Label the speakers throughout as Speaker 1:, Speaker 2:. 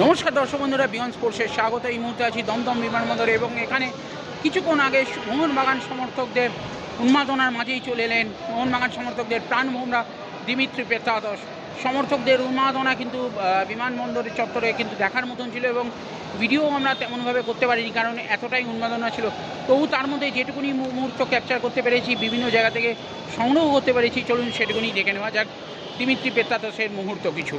Speaker 1: নমস্কার দর্শক বন্ধুরা বিয়ন্ড স্পোর্টসের স্বাগত। এই মুহূর্তে আছি দমদম বিমানবন্দরে এবং এখানে কিছুক্ষণ আগে মোহনবাগান সমর্থকদের উন্মাদনার মাঝেই চলে এলেন মোহনবাগান সমর্থকদের প্রাণভোমরা দিমিত্রি পেত্রাদস সমর্থকদের উন্মাদনা কিন্তু বিমানবন্দরের চত্বরে কিন্তু দেখার মতন ছিল এবং ভিডিও আমরা তেমনভাবে করতে পারিনি, কারণ এতটাই উন্মাদনা ছিল। তবু তার মধ্যে যেটুকুনি মুহূর্ত ক্যাপচার করতে পেরেছি, বিভিন্ন জায়গা থেকে সংগ্রহ করতে পেরেছি, চলুন সেটুকুনি দেখে নেওয়া যাক দিমিত্রি পেত্রাদসের মুহূর্ত কিছু।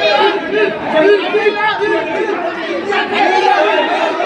Speaker 2: Thank you.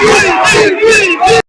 Speaker 2: Hallelujah.